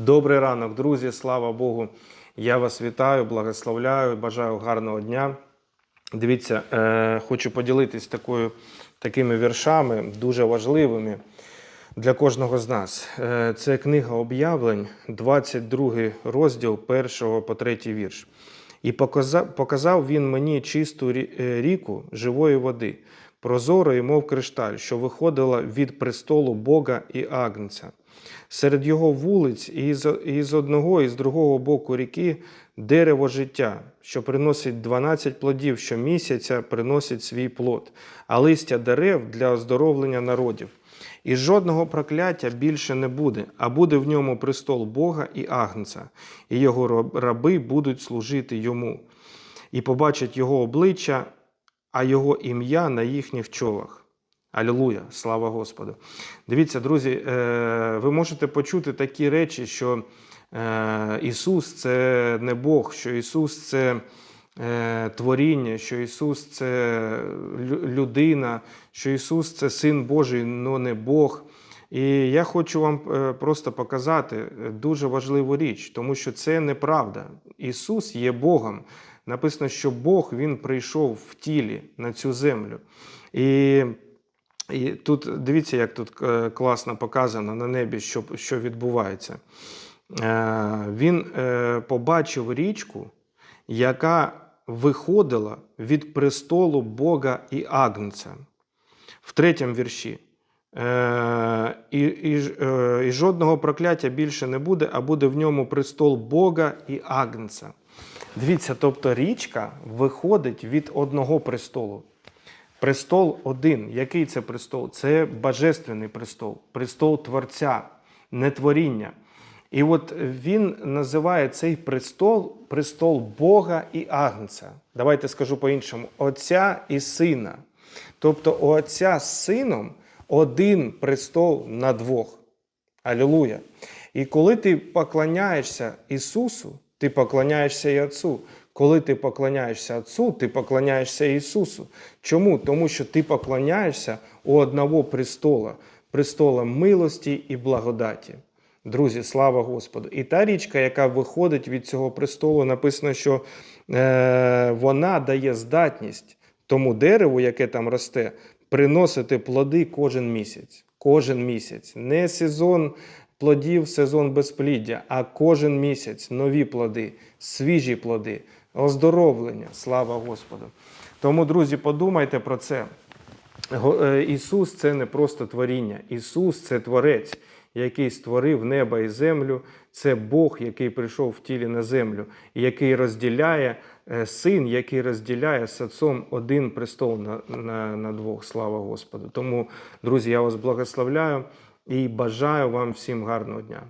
Добрий ранок, друзі. Слава Богу. Я вас вітаю, благословляю, бажаю гарного дня. Дивіться, е, хочу поділитись такою, такими віршами, дуже важливими для кожного з нас. Е, це книга об'явлень, 22 розділ, 1 по 3 вірш. І показав, він мені чисту е, ріку живої води, прозорої, мов кришталь, що виходила від престолу Бога і Агнця. Серед його вулиць і з, одного і з другого боку ріки дерево життя, що приносить 12 плодів щомісяця, приносить свій плод, а листя дерев для оздоровлення народів. І жодного прокляття більше не буде, а буде в ньому престол Бога і Агнця, і його раби будуть служити йому, і побачать його обличчя, а його ім'я на їхніх чолах. Алілуя, слава Господу. Дивіться, друзі, е, ви можете почути такі речі, що е, Ісус це не Бог, що Ісус це е, творіння, що Ісус це людина, що Ісус це Син Божий, але не Бог. І я хочу вам просто показати дуже важливу річ, тому що це неправда. Ісус є Богом. Написано, що Бог Він прийшов в тілі на цю землю. І і тут дивіться, як тут е, класно показано на небі, що, що відбувається. Е, Він е, побачив річку, яка виходила від престолу Бога і Агнця. В третьому вірші. Е, І, і, е, і жодного прокляття більше не буде, а буде в ньому престол Бога і Агнця. Дивіться, тобто річка виходить від одного престолу. Престол один. Який це престол? Це божественний престол, престол Творця, не творіння. І от він називає цей престол престол Бога і Агнця. Давайте скажу по-іншому: Отця і Сина. Тобто у Отця з Сином один престол на двох. Алілуя. І коли ти поклоняєшся Ісусу, ти поклоняєшся і Отцу. Коли ти поклоняєшся Отцу, ти поклоняєшся Ісусу. Чому? Тому що ти поклоняєшся у одного престола, престола милості і благодаті. Друзі, слава Господу! І та річка, яка виходить від цього престолу, написано, що е, вона дає здатність тому дереву, яке там росте, приносити плоди кожен місяць. Кожен місяць. Не сезон плодів, сезон безпліддя, а кожен місяць нові плоди, свіжі плоди, оздоровлення. Слава Господу. Тому, друзі, подумайте про це. Е, Ісус це не просто творіння. Ісус це Творець, який створив небо і землю. Це Бог, який прийшов в тілі на землю, який розділяє е, син, який розділяє з отцом один престол на, на, на двох. Слава Господу. Тому, друзі, я вас благословляю і бажаю вам всім гарного дня.